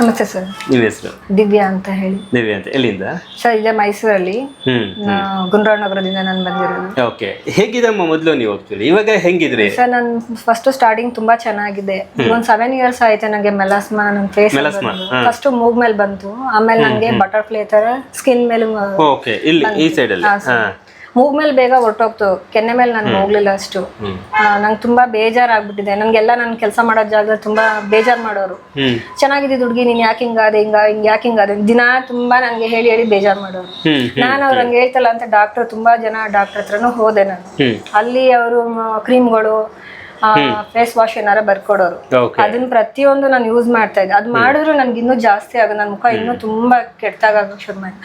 ನಮಸ್ತೆ ಸರ್ ನಿಮ್ಮ ಹೆಸರು? ದಿವ್ಯಾ ಅಂತ ಹೇಳಿ. ದಿವ್ಯಾ ಅಂತ. ಎಲ್ಲಿಂದ? ಸರ್ ಇಲ್ಲ ಮೈಸೂರಲ್ಲಿ. ಹ್ಮ್ ಗುಂಡ್ರಾವ್ ನಗರದಿಂದ ನಾನು ಬಂದಿರೋದು. ಓಕೆ ಹೇಗಿದಮ್ಮ ಮೊದಲು ನೀವು ಹೋಗ್ತೀರಿ? ಇವಾಗ ಹೆಂಗಿದ್ರಿ? ಸರ್ ನಾನು ಫಸ್ಟ್ ಸ್ಟಾರ್ಟಿಂಗ್ ತುಂಬಾ ಚೆನ್ನಾಗಿದೆ. ಒಂದು ಸೆವೆನ್ ಇಯರ್ಸ್ ಆಯ್ತು ನನಗೆ ಮೆಲಾಸ್ಮಾ ನನ್ನ ಫೇಸ್ ಮೆಲಾಸ್ಮಾ, ಫಸ್ಟ್ ಮೂಗ್ ಮೇಲೆ ಬಂತು. ಆಮೇಲೆ ನನಗೆ ಬಟರ್ಫ್ಲೈ ತರ ಸ್ಕಿನ್ ಮೇಲೆ ಓಕೆ ಇಲ್ಲಿ ಈ ಸೈಡ್ ಅಲ್ಲಿ. ಹಾ. ಮೂಗ್ ಮೇಲೆ ಬೇಗ ಹೊರಟೋಗ್ತು. ಕೆನ್ನೆ ಮೇಲೆ ನಾನು ಹೋಗ್ಲಿಲ್ಲ ಅಷ್ಟು. ನಂಗೆ ತುಂಬಾ ಬೇಜಾರಾಗ್ಬಿಟ್ಟಿದೆ. ನನ್ಗೆಲ್ಲ ನಾನು ಕೆಲಸ ಮಾಡೋ ಜಾಗ ತುಂಬಾ ಬೇಜಾರ್ ಮಾಡೋರು. ಚೆನ್ನಾಗಿದ್ದು ಚೆನ್ನಾಗಿದೆ ಹುಡುಗಿ ನೀನ್ ಯಾಕೆ ಹಿಂಗಾದೆ ಹಿಂಗ ಹಿಂಗ್ ಯಾಕೆ ಹಿಂಗಾದೆ ದಿನ ತುಂಬಾ ನಂಗೆ ಹೇಳಿ ಹೇಳಿ ಬೇಜಾರ್ ಮಾಡೋರು. ನಾನು ಅವ್ರು ಹಂಗೆ ಹೇಳ್ತಲ್ಲ ಅಂತ ಡಾಕ್ಟರ್ ತುಂಬಾ ಜನ ಡಾಕ್ಟರ್ ಹತ್ರನೂ ಹೋದೆ ನಾನು. ಅಲ್ಲಿ ಅವರು ಕ್ರೀಮ್ಗಳು ಫೇಸ್ ವಾಶ್ ಏನಾರ ಬರ್ಕೊಡೋರು. ಅದನ್ನ ಪ್ರತಿಯೊಂದು ನಾನು ಯೂಸ್ ಮಾಡ್ತಾ ಇದ್ದೆ ಅದ್ ಮಾಡಿದ್ರು ನನ್ಗೆ ಇನ್ನೂ ಜಾಸ್ತಿ ಆಗ ನನ್ನ ಮುಖ ಇನ್ನೂ ತುಂಬಾ ಕೆಟ್ಟದಾಗ ಶುರು ಮಾಡಿ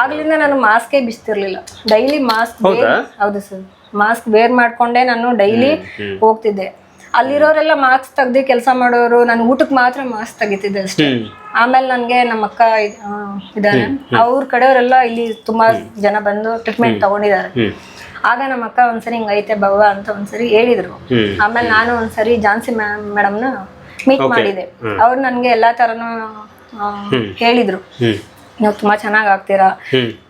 ಆಗ್ಲಿಂದ ನಾನು ಮಾಸ್ಕೇ ಬಿಸ್ತಿರ್ಲಿಲ್ಲ. ಡೈಲಿ ಮಾಸ್ಕ್ ಹೌದು? ಸರ್ ಮಾಸ್ಕ್ ವೇರ್ ಮಾಡ್ಕೊಂಡೇ ನಾನು ಡೈಲಿ ಹೋಗ್ತಿದ್ದೆ. ಅಲ್ಲಿರೋರೆಲ್ಲ ಮಾಸ್ಕ್ ತೆಗ್ದು ಕೆಲಸ ಮಾಡೋರು ನಾನು ಊಟಕ್ಕೆ ಮಾತ್ರ ಮಾಸ್ಕ್ ತೆಗಿತಿದ್ದೆ ಅಷ್ಟೇ. ಆಮೇಲೆ ನನ್ಗೆ ನಮ್ಮ ಅಕ್ಕ ಇದಾರೆ. ಅವ್ರ ಕಡೆಯವರೆಲ್ಲ ಇಲ್ಲಿ ತುಂಬಾ ಜನ ಬಂದು ಟ್ರೀಟ್ಮೆಂಟ್ ತಗೊಂಡಿದ್ದಾರೆ. ಆಗ ನಮ್ಮ ಅಕ್ಕ ಒಂದ್ಸರಿ ಹಿಂಗೈತೆ ಬವ್ವ ಅಂತ ಒಂದ್ಸರಿ ಹೇಳಿದ್ರು. ಆಮೇಲೆ ನಾನು ಒಂದ್ಸರಿ ಜಾನ್ಸಿ ಮೇಡಮ್ನ ಮೀಟ್ ಮಾಡಿದೆ. ಅವ್ರು ನನ್ಗೆ ಎಲ್ಲಾ ತರನು ಹೇಳಿದ್ರು. ನೀವು ತುಂಬಾ ಚೆನ್ನಾಗ್ ಆಗ್ತೀರಾ?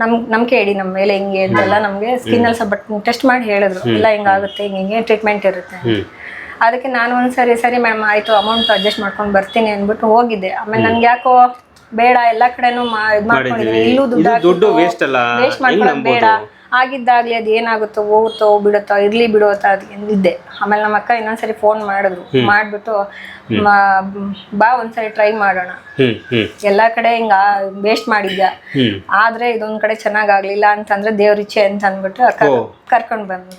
ನಮ್ ನಂಬಿಕೆ ಹೇಳಿ ನಮ್ಮ ಮೇಲೆ ಹಿಂಗೆ ಅಂತೆಲ್ಲ ನಮ್ಗೆ ಸ್ಕಿನ್ ಅಲ್ಲಿ ಸ್ವಲ್ಪ ಟೆಸ್ಟ್ ಮಾಡಿ ಹೇಳಿದ್ರು. ಎಲ್ಲ ಹಿಂಗಾಗುತ್ತೆ ಹಿಂಗೆ ಹಿಂಗೆ ಟ್ರೀಟ್ಮೆಂಟ್ ಇರುತ್ತೆ. ಅದಕ್ಕೆ ನಾನು ಒಂದ್ಸರಿ ಸರಿ ಮ್ಯಾಮ್ ಆಯ್ತು ಅಮೌಂಟ್ ಅಡ್ಜಸ್ಟ್ ಮಾಡ್ಕೊಂಡು ಬರ್ತೀನಿ ಅಂದ್ಬಿಟ್ಟು ಹೋಗಿದ್ದೆ. ಆಮೇಲೆ ನನ್ಗೆ ಯಾಕೋ ಬೇಡ ಎಲ್ಲಾ ಕಡೆನೂ ಇದ್ ಮಾಡ್ಕೊಂಡಿದ್ದೀನಿ ಇಲ್ಲೂ ದುಡ್ಡು ವೇಸ್ಟ್ ಬೇಡ. ಆಗಿದ್ದಾಗ್ಲಿ ಅದು ಏನಾಗುತ್ತೋ ಹೋಗುತ್ತೋ ಬಿಡುತ್ತೋ ಇರ್ಲಿ ಬಿಡುತ್ತೋ ಅದು ಎಂದಿದ್ದೆ. ಆಮೇಲೆ ನಮ್ಮ ಅಕ್ಕ ಇನ್ನೊಂದ್ಸರಿ ಫೋನ್ ಮಾಡಿದ್ರು. ಮಾಡ್ಬಿಟ್ಟು ಬಾ ಒಂದ್ಸರಿ ಟ್ರೈ ಮಾಡೋಣ. ಎಲ್ಲಾ ಕಡೆ ಹಿಂಗ ವೇಸ್ಟ್ ಮಾಡಿದ್ಯಾ? ಆದ್ರೆ ಇದೊಂದ್ ಕಡೆ ಚೆನ್ನಾಗ್ ಆಗ್ಲಿಲ್ಲ ಅಂತಂದ್ರೆ ದೇವ್ರ ಇಚ್ಛೆ ಅಂತ ಅಂದ್ಬಿಟ್ಟು ಅಕ್ಕ. ಕರ್ಕೊಂಡ್ ಬಂದ್ವಿ.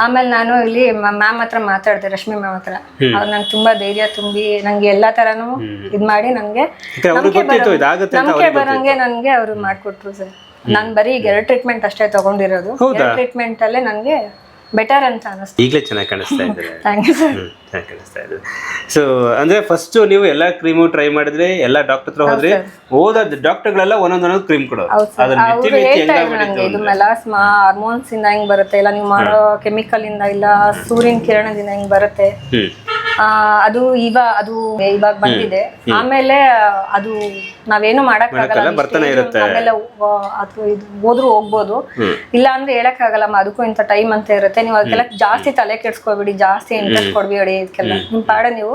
ಆಮೇಲೆ ನಾನು ಇಲ್ಲಿ ಮ್ಯಾಮ್ ಹತ್ರ ಮಾತಾಡ್ದೆ ರಶ್ಮಿ ಮ್ಯಾಮ್ ಹತ್ರ. ಅವ್ರು ನಂಗೆ ತುಂಬಾ ಧೈರ್ಯ ತುಂಬಿ ನಂಗೆ ಎಲ್ಲಾ ತರಾನು ಇದ್ ಮಾಡಿ ನಂಗೆ ಅಂತ ನಂಬಿಕೆ ಬರಂಗೆ ನಂಗೆ ಅವ್ರು ಮಾಡ್ಕೊಟ್ರು ಸರ್. ನಾನ್ ಬರೀ ಈಗ ಎರಡು ಟ್ರೀಟ್ಮೆಂಟ್ ಅಷ್ಟೇ ತಗೊಂಡಿರೋದು. ಎರಡು ಟ್ರೀಟ್ಮೆಂಟ್ ಅಲ್ಲೇ ನನಗೆ ಬೆಟರ್ ಅಂತ ಅನಿಸ್ತು. ಈಗಲೇ ಚೆನ್ನಾಗಿ ಕಾಣಿಸ್ತಾ ಇದೆ. ಥ್ಯಾಂಕ್ ಯು ಸರ್ ಚೆನ್ನಾಗಿ ಕಾಣಿಸ್ತಾ ಇದೆ. ಸೊ ಅಂದ್ರೆ ಫಸ್ಟ್ ನೀವು ಎಲ್ಲಾ ಕ್ರೀಮು ಟ್ರೈ ಮಾಡಿದ್ರೆ ಎಲ್ಲಾ ಡಾಕ್ಟರ್ ಹತ್ರ ಹೋದ್ರೆ ಹೋದ ಡಾಕ್ಟರ್ಗಳೆಲ್ಲ ಕ್ರೀಮ್ ಕೊಡೋರು. ಹೌದು ಸರ್ ಅವ್ರು ಮಿತಿ ಹೇಳ್ತಾ ಹೆಂಗ ಇದ್ರು ನಂಗೆ ಇದು ಮೆಲಾಸ್ಮಾ ಹಾರ್ಮೋನ್ಸ್ ಇಂದ ಹೆಂಗ್ ಬರುತ್ತೆ ಇಲ್ಲ ನೀವು ಮಾಡೋ ಕೆಮಿಕಲ್ ಇಂದ ಇಲ್ಲ ಸೂರ್ಯನ ಕಿರಣದಿಂದ ಹೆಂಗ್ ಬರುತ್ತೆ. ಹ್ಮ್. ಅದು ಇವಾಗ ಅದು ಇವಾಗ ಬಂದಿದೆ. ಆಮೇಲೆ ಅದು ನಾವೇನು ಮಾಡಕ್ ಆಗಲ್ಲ ಇದು ಹೋದ್ರು ಹೋಗ್ಬೋದು. ಇಲ್ಲ ಅಂದ್ರೆ ಹೇಳಕ್ಕಾಗಲ್ಲಮ್ಮ ಅದಕ್ಕೂ ಇಂಥ ಟೈಮ್ ಅಂತ ಇರುತ್ತೆ. ನೀವು ಅದಕ್ಕೆಲ್ಲ ಜಾಸ್ತಿ ತಲೆ ಕೆಡ್ಸ್ಕೊಬೇಡಿ ಜಾಸ್ತಿ ಇಂಟ್ರೆಸ್ಟ್ ಕೊಡ್ಬೇಡಿ ಇದಕ್ಕೆಲ್ಲ. ನಿಮ್ ಪಾಡ ನೀವು.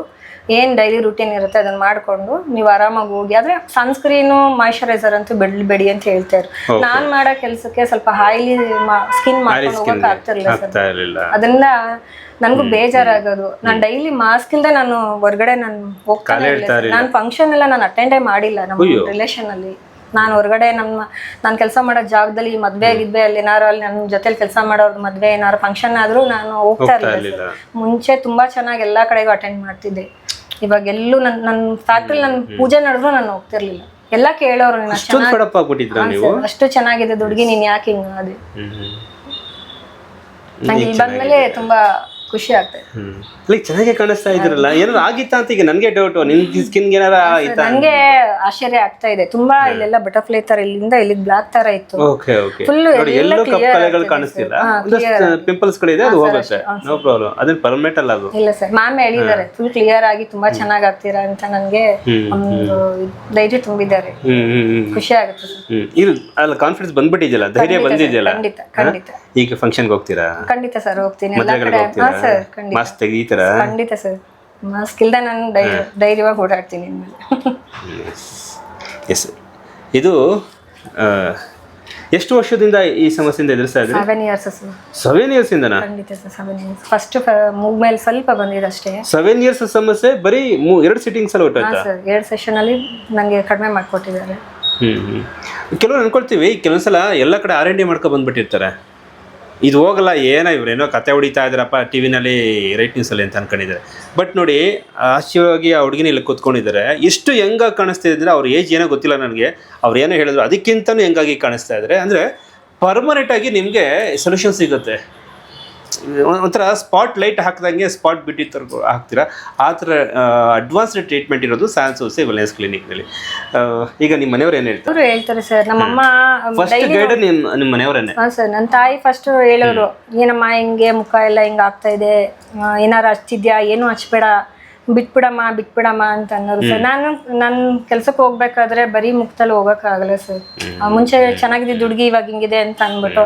ಏನ್ ಡೈಲಿ ರುಟೀನ್ ಇರುತ್ತೆ ಅದನ್ನ ಮಾಡ್ಕೊಂಡು ನೀವು ಆರಾಮಾಗಿ ಹೋಗಿ ಆದ್ರೆ ಸನ್ಸ್ಕ್ರೀನು ಮಾಯಿಶ್ಚರೈಸರ್ ಅಂತೂ ಬಿಡ್ಬೇಡಿ ಅಂತ ಹೇಳ್ತಾರೆ. ನಾನ್ ಮಾಡೋ ಕೆಲ್ಸಕ್ಕೆ ಸ್ವಲ್ಪ ಹೈಲಿ ಸ್ಕಿನ್ ಮಾಡ್ಕೊಂಡು ಹೋಗಕ್ ಆಗ್ತಿರ್ಲಿಲ್ಲ ಸರ್. ಅದನ್ನ ಅದರಿಂದ ನನಗೂ ಬೇಜಾರಾಗೋದು. ನಾನು ಡೈಲಿ ಮಾಸ್ಕ್ ಇಲ್ಲದೆ ನಾನು ಹೊರಗಡೆ ನಾನು ಹೋಗ್ತಾನೆ ನಾನು ಫಂಕ್ಷನ್ ಎಲ್ಲ ನಾನು ಅಟೆಂಡೇ ಮಾಡಿಲ್ಲ ನಮ್ಮ ರಿಲೇಷನ್ ಅಲ್ಲಿ. ನಾನು ಹೊರಗಡೆ ನಮ್ಮ ನಾನು ಕೆಲಸ ಮಾಡೋ ಜಾಗದಲ್ಲಿ ಮದ್ವೆ ಆಗಿದ್ವೆ ಅಲ್ಲಿ ಏನಾರು ಅಲ್ಲಿ ನನ್ನ ಜೊತೆಲಿ ಕೆಲಸ ಮಾಡೋರ್ ಮದ್ವೆ ಏನಾರು ಫಂಕ್ಷನ್ ಆದ್ರೂ ನಾನು ಹೋಗ್ತಾ ಇರ್ಲಿಲ್ಲ. ಮುಂಚೆ ತುಂಬಾ ಚೆನ್ನಾಗಿ ಎಲ್ಲಾ ಕಡೆಗೂ ಅಟೆಂಡ್ ಮಾಡ್ತಿದ್ದೆ. ಇವಾಗ ಎಲ್ಲೂ ನನ್ ನನ್ ಫ್ಯಾಕ್ಟ್ರಿ ನನ್ ಪೂಜೆ ನಡೆದ್ರು ನಾನು ಹೋಗ್ತಿರ್ಲಿಲ್ಲ. ಎಲ್ಲ ಕೇಳೋರು ಅಷ್ಟ್ ಆಗ್ಬಿಟ್ಟಿದ್ರ ನೀವು? ಚೆನ್ನಾಗಿದೆ ದುಡ್ಗಿ ನೀನ್ ಯಾಕೆ ಹಿಂಗ ಅದೇ ಹ್ಮ್ ನಂಗೆ ಇಲ್ಲಿ ಬಂದ್ಮೇಲೆ ತುಂಬಾ ಖುಷಿ ಆಗ್ತದೆ ಹ್ಮ್. ಲೈಕ್ ಚೆನ್ನಾಗಿ ಕಾಣಿಸ್ತಾ ಇದ್ರಲ್ಲ ಏನಾದ್ರು ಆಗಿತ್ತಾ ಅಂತ ಈಗ ನನಗೆ ಡೌಟ್ ನಿನ್ ಸ್ಕಿನ್ ಏನಾರ ಆಯ್ತಾ? ನನಗೆ ಆಶ್ಚರ್ಯ ಆಗ್ತಾ ಇದೆ. ತುಂಬಾ ಇಲ್ಲೆಲ್ಲ ಬಟರ್ಫ್ಲೈ ತರ ಇಲ್ಲಿಂದ ಇಲ್ಲಿ ಬ್ಲಾಕ್ ತರ ಇತ್ತು. Okay okay. ನೋಡಿ ಎಲ್ಲ ಕಪ್ ಕಲೆಗಳು ಕಾಣಿಸ್ತಿಲ್ಲ. ಪಿಂಪಲ್ಸ್ ಇದೆ ಅದು ಹೋಗುತ್ತೆ. ನೋ ಪ್ರಾಬ್ಲಮ್ ಅದೇನ್ ಪರ್ಮನೆಂಟ್ ಅಲ್ಲ ಅದು. ಇಲ್ಲ ಸರ್ ಮ್ಯಾಮ್ ಹೇಳಿದ್ದಾರೆ. ಫುಲ್ ಕ್ಲಿಯರ್ ಆಗಿ ತುಂಬಾ ಚೆನ್ನಾಗಿ ಆಗ್ತೀರಾ ಅಂತ ನನಗೆ. ಒಂದು ಧೈರ್ಯ ತುಂಬಿದ್ದಾರೆ. ಖುಷಿ ಆಗುತ್ತೆ ಸರ್. ಇದು ಅಲ್ಲ ಕಾನ್ಫಿಡೆನ್ಸ್ ಬಂದ್ಬಿಟ್ಟಿದೆಯಲ್ಲ? ಧೈರ್ಯ ಬಂದಿದೆಯಲ್ಲ? ಖಂಡಿತ ಖಂಡಿತ. ಈಗ ಫಂಕ್ಷನ್ಗೆ ಹೋಗ್ತೀರಾ? ಖಂಡಿತ ಸರ್ ಹೋಗ್ತೀನಿ. ಎಲ್ಲಾ ಕಡೆ ಸರ್ ಖಂಡಿತ. ಮಾಸ್ಕ್ ತೆಗೀತೀರಾ? ಖಂಡಿತ ಸರ್. ಮಾಸ್ಕ್ ಇಲ್ದ ನಾನು ಧೈರ್ಯ ಧೈರ್ಯವಾಗಿ ಓಡಾಡ್ತೀನಿ ಇನ್ಮೇಲೆ ಎಸ್ ಇದು ಆ, ಎಷ್ಟು ವರ್ಷದಿಂದ ಈ ಸಮಸ್ಯೆಯಿಂದ ಎದುರಿಸ್ತಾ ಇದ್ರಿ seven years sir seven years ಇಂದನಾ? ಖಂಡಿತ ಸರ್ ಸೆವೆನ್ ಇಯರ್ಸ್ ಫಸ್ಟ್ ಮೂಗ್ ಮೇಲೆ ಸ್ವಲ್ಪ ಬಂದಿದೆ ಅಷ್ಟೇ ಸೆವೆನ್ ಇಯರ್ಸ್ ಸಮಸ್ಯೆ ಬರೀ ಮೂ- ಎರಡು ಸಿಟ್ಟಿಂಗ್ಸ್ ಅಲ್ಲಿ ಹಾ ಹೊರಟಾಯ್ತಾ ಸರ್ ಎರಡು ಸೆಷನ್ ಅಲ್ಲಿ ನನಗೆ ಕಡಿಮೆ ಮಾಡ್ಕೊಟ್ಟಿದ್ದಾರೆ. ಹ್ಮ್ ಹ್ಮ್. ಕೆಲವ್ರು ಅನ್ಕೊಳ್ತೀವಿ ಕೆಲವೊಂದ್ಸಲ ಎಲ್ಲ ಕಡೆ ಆರ್ ಎನ್ ಡಿ ಮಾಡ್ಕೊ ಬಂದ್ಬಿಟ್ಟಿರ್ತಾರೆ. ಇದು ಹೋಗಲ್ಲ, ಏನೋ ಇವರೇನೋ ಕತೆ ಹೊಡಿತಾ ಇದ್ದಾರಪ್ಪ ಟಿ ವಿನಲ್ಲಿ ರೈಟ್ ನ್ಯೂಸಲ್ಲಿ ಅಂತ ಅನ್ಕೊಂಡಿದ್ದಾರೆ. ಬಟ್ ನೋಡಿ ಆಶ್ಚರ್ಯವಾಗಿ ಆ ಹುಡುಗಿನ ಇಲ್ಲಿ ಕೂತ್ಕೊಂಡಿದ್ದಾರೆ. ಎಷ್ಟು ಹೆಂಗಾಗಿ ಕಾಣಿಸ್ತಾ ಇದ್ರೆ ಅವ್ರ ಏಜ್ ಏನೋ ಗೊತ್ತಿಲ್ಲ ನನಗೆ. ಅವ್ರು ಏನೋ ಹೇಳಿದ್ರು, ಅದಕ್ಕಿಂತನೂ ಹೆಂಗಾಗಿ ಕಾಣಿಸ್ತಾ ಇದ್ದಾರೆ. ಅಂದರೆ ಪರ್ಮನೆಂಟ್ ಆಗಿ ನಿಮಗೆ ಸೊಲ್ಯೂಷನ್ ಸಿಗುತ್ತೆ. ಒಂಥರ ಸ್ಪಾಟ್ ಲೈಟ್ ಹಾಕಿದಂಗೆ ಸ್ಪಾಟ್ ಬಿಟ್ಟಿ ತರ ಹಾಕ್ತೀರಾ? ಆ ಥರ ಅಡ್ವಾನ್ಸ್ಡ್ ಟ್ರೀಟ್ಮೆಂಟ್ ಇರೋದು ಸ್ಯಾನ್ಸ್ ಹೋಸೆ ವೆಲ್ನೆಸ್ ಕ್ಲಿನಿಕ್ನಲ್ಲಿ ಈಗ ನಿಮ್ಮ ಮನೆಯವ್ರು ಏನು ಹೇಳ್ತಾರೆ? ಹೇಳ್ತಾರೆ ಸರ್ ನಮ್ಮಮ್ಮ ಫಸ್ಟ್ ಗೈಡ್ ನಿಮ್ಮ ನಿಮ್ಮ ಮನೆಯವರನ್ನೇ ಹಾಂ ಸರ್ ನನ್ನ ತಾಯಿ ಫಸ್ಟ್ ಹೇಳೋರು ಏನಮ್ಮ ಹಿಂಗೆ ಮುಖ ಎಲ್ಲ ಹಿಂಗೆ ಆಗ್ತಾ ಇದೆ? ಏನಾರು ಹಚ್ತಿದ್ಯಾ ಏನು ಹಚ್ಬೇಡ? ಬಿಟ್ಬಿಡಮ್ಮ ಬಿಟ್ಬಿಡಮ್ಮ ಅಂತ ಅನ್ನೋರು ಸರ್ ನಾನು ನನ್ನ ಕೆಲ್ಸಕ್ಕೆ ಹೋಗ್ಬೇಕಾದ್ರೆ ಬರೀ ಮುಕ್ತಲ್ಲಿ ಹೋಗೋಕ್ಕಾಗಲ್ಲ ಸರ್ ಮುಂಚೆ ಚೆನ್ನಾಗಿದೆ ದುಡ್ಗಿ ಇವಾಗ ಹಿಂಗಿದೆ ಅಂತ ಅಂದ್ಬಿಟ್ಟು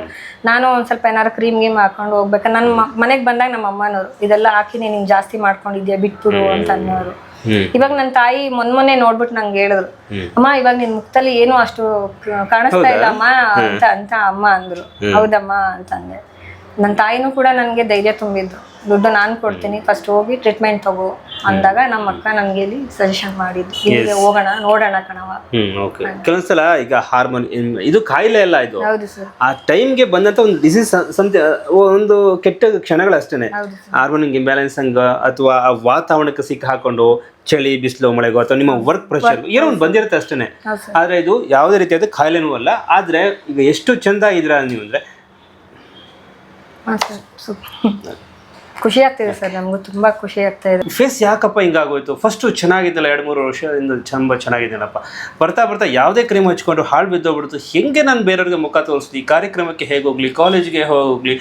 ನಾನು ಒಂದು ಸ್ವಲ್ಪ ಏನಾದ್ರು ಕ್ರೀಮ್ ಗೀಮ್ ಹಾಕೊಂಡು ಹೋಗ್ಬೇಕು. ನನ್ನ ಮನೆಗೆ ಬಂದಾಗ ನಮ್ಮ ಅಮ್ಮನವರು ಇದೆಲ್ಲ ಹಾಕಿ ನೀನು ಜಾಸ್ತಿ ಮಾಡ್ಕೊಂಡಿದ್ಯಾ ಬಿಟ್ಬಿಡು ಅಂತ ಅನ್ನೋರು. ಇವಾಗ ನನ್ನ ತಾಯಿ ಮೊನ್ ಮೊನ್ನೆ ನೋಡ್ಬಿಟ್ಟು ನಂಗೆ ಹೇಳಿದ್ರು ಅಮ್ಮ ಇವಾಗ ನಿನ್ ಮುಖದಲ್ಲಿ ಏನು ಅಷ್ಟು ಕಾಣಿಸ್ತಾ ಇಲ್ಲ ಅಮ್ಮ ಅಂತ ಅಂತ ಅಮ್ಮ ಅಂದ್ರು. ಹೌದಮ್ಮ ಅಂತ ಅಂದೆ. ನನ್ನ ತಾಯಿನೂ ಕೂಡ ನನಗೆ ಧೈರ್ಯ ತುಂಬಿದ್ರು ದುಡ್ಡು ನಾನು ಕೊಡ್ತೀನಿ ಫಸ್ಟ್ ಹೋಗಿ ಟ್ರೀಟ್ಮೆಂಟ್ ತಗೋ ಅಂದಾಗ ನಮ್ಮ ಅಕ್ಕ ನನಗೆ ಇಲ್ಲಿ ಸಜೆಷನ್ ಮಾಡಿದ್ದು. ಇಲ್ಲಿಗೆ ಹೋಗೋಣ ನೋಡೋಣ ಕಣವ ಹ್ಮ್ ಓಕೆ ಕೆಲವೊಂದ್ಸಲ ಈಗ ಹಾರ್ಮೋನ್ ಇದು ಕಾಯಿಲೆ ಅಲ್ಲ ಇದು. ಹೌದು ಸರ್ ಆ ಟೈಮ್ಗೆ ಬಂದಂತ ಒಂದು ಡಿಸೀಸ್ ಒಂದು ಕೆಟ್ಟ ಕ್ಷಣಗಳಷ್ಟೇನೆ ಹೌದು ಹಾರ್ಮೋನಿಂಗ್ ಇಂಬ್ಯಾಲೆನ್ಸ್ ಹಂಗ ಅಥವಾ ಆ ವಾತಾವರಣಕ್ಕೆ ಸಿಕ್ಕ ಹಾಕೊಂಡು ಚಳಿ ಬಿಸಿಲು ಮಳೆಗೋ ಅಥವಾ ನಿಮ್ಮ ವರ್ಕ್ ಪ್ರೆಷರ್ ಏನೋ ಒಂದು ಬಂದಿರುತ್ತೆ ಅಷ್ಟೇನೆ. ಆದ್ರೆ ಇದು ಯಾವುದೇ ರೀತಿಯಾದ ಕಾಯಿಲೆನೂ ಅಲ್ಲ. ಆದ್ರೆ ಈಗ ಎಷ್ಟು ಚಂದ ಇದ್ರ ನೀವು ಅಂದ್ರೆ? ಹಾಂ ಸರ್ ಸೂಪರ್ ಖುಷಿ ಆಗ್ತಿದೆ ಸರ್, ನಮಗೂ ತುಂಬಾ ಖುಷಿ ಆಗ್ತಾ ಇದೆ. ಫೇಸ್ ಯಾಕಪ್ಪ ಹಿಂಗಾಗೋಯ್ತು? ಫಸ್ಟ್ ಚೆನ್ನಾಗಿದ್ದಲ್ಲ, ಎರಡು ಮೂರು ವರ್ಷದಿಂದ ಚಂಬ ಚೆನ್ನಾಗಿದ್ದೀನಪ್ಪ ಬರ್ತಾ ಬರ್ತಾ ಯಾವುದೇ ಕ್ರೀಮ್ ಹಚ್ಕೊಂಡು ಹಾಳು ಬಿದ್ದೋಗ್ಬಿಡ್ತು. ಹೆಂಗೆ ನಾನು ಬೇರೆಯವ್ರಿಗೆ ಮುಖ ತೋರಿಸ್ಲಿ? ಈ ಕಾರ್ಯಕ್ರಮಕ್ಕೆ ಹೇಗೆ ಹೋಗ್ಲಿ? ಕಾಲೇಜ್ಗೆ ಹೋಗ್ಲಿ?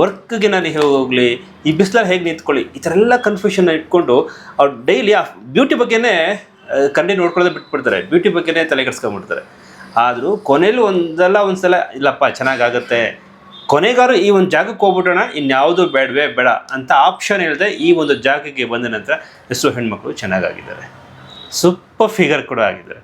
ವರ್ಕ್ಗೆ ನಾನು ಹೇಗೆ ಹೋಗ್ಲಿ? ಈ ಬಿಸಿಲಲ್ಲಿ ಹೇಗೆ ನಿಂತ್ಕೊಳ್ಳಿ? ಈ ಥರ ಎಲ್ಲ ಕನ್ಫ್ಯೂಷನ್ ಇಟ್ಕೊಂಡು ಅವ್ರು ಡೈಲಿ ಆ ಬ್ಯೂಟಿ ಬಗ್ಗೆನೇ ಕಣ್ಣಿ ನೋಡ್ಕೊಳ್ಳೋದೇ ಬಿಟ್ಬಿಡ್ತಾರೆ. ಬ್ಯೂಟಿ ಬಗ್ಗೆನೇ ತಲೆ ಕೆಡ್ಸ್ಕೊಂಡ್ಬಿಡ್ತಾರೆ. ಆದರೂ ಕೊನೆಯಲ್ಲೂ ಒಂದಲ್ಲ ಒಂದ್ಸಲ, ಇಲ್ಲಪ್ಪ ಚೆನ್ನಾಗಾಗತ್ತೆ ಕೊನೆಗಾರು ಈ ಒಂದು ಜಾಗಕ್ಕೆ ಹೋಗ್ಬಿಟ್ಟೋಣ ಇನ್ಯಾವುದು ಬೇಡವೇ ಬೇಡ ಅಂತ ಆಪ್ಷನ್ ಹೇಳಿದೆ ಈ ಒಂದು ಜಾಗಕ್ಕೆ ಬಂದ ನಂತರ ಎಷ್ಟೋ ಹೆಣ್ಮಕ್ಳು ಚೆನ್ನಾಗಾಗಿದ್ದಾರೆ. ಸೂಪರ್ ಫಿಗರ್ ಕೂಡ ಆಗಿದ್ದಾರೆ.